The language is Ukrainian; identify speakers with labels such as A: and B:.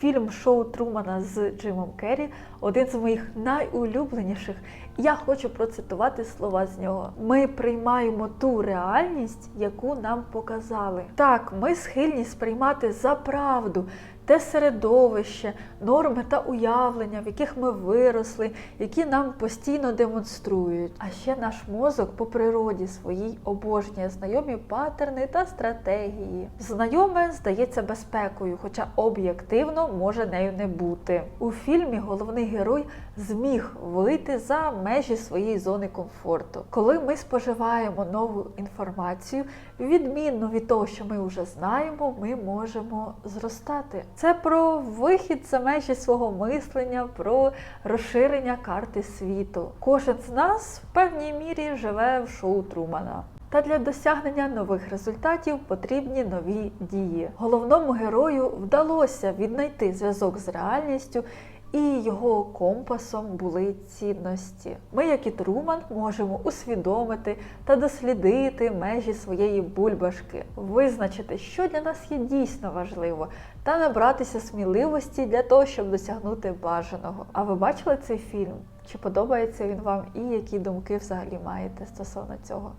A: Фільм шоу Трумана з Джимом Керрі один з моїх найулюбленіших. Я хочу процитувати слова з нього. Ми приймаємо ту реальність, яку нам показали. Так, ми схильні сприймати за правду те середовище, норми та уявлення, в яких ми виросли, які нам постійно демонструють. А ще наш мозок по природі своїй обожнює знайомі паттерни та стратегії. Знайоме здається безпекою, хоча об'єктивно може нею не бути. У фільмі головний герой зміг вийти за межі своєї зони комфорту. Коли ми споживаємо нову інформацію, відмінно від того, що ми вже знаємо, ми можемо зростати. Це про вихід за межі свого мислення, про розширення карти світу. Кожен з нас в певній мірі живе в шоу Трумана. Та для досягнення нових результатів потрібні нові дії. Головному герою вдалося віднайти зв'язок з реальністю, і його компасом були цінності. Ми, як і Труман, можемо усвідомити та дослідити межі своєї бульбашки, визначити, що для нас є дійсно важливо, та набратися сміливості для того, щоб досягнути бажаного. А ви бачили цей фільм? Чи подобається він вам і які думки взагалі маєте стосовно цього?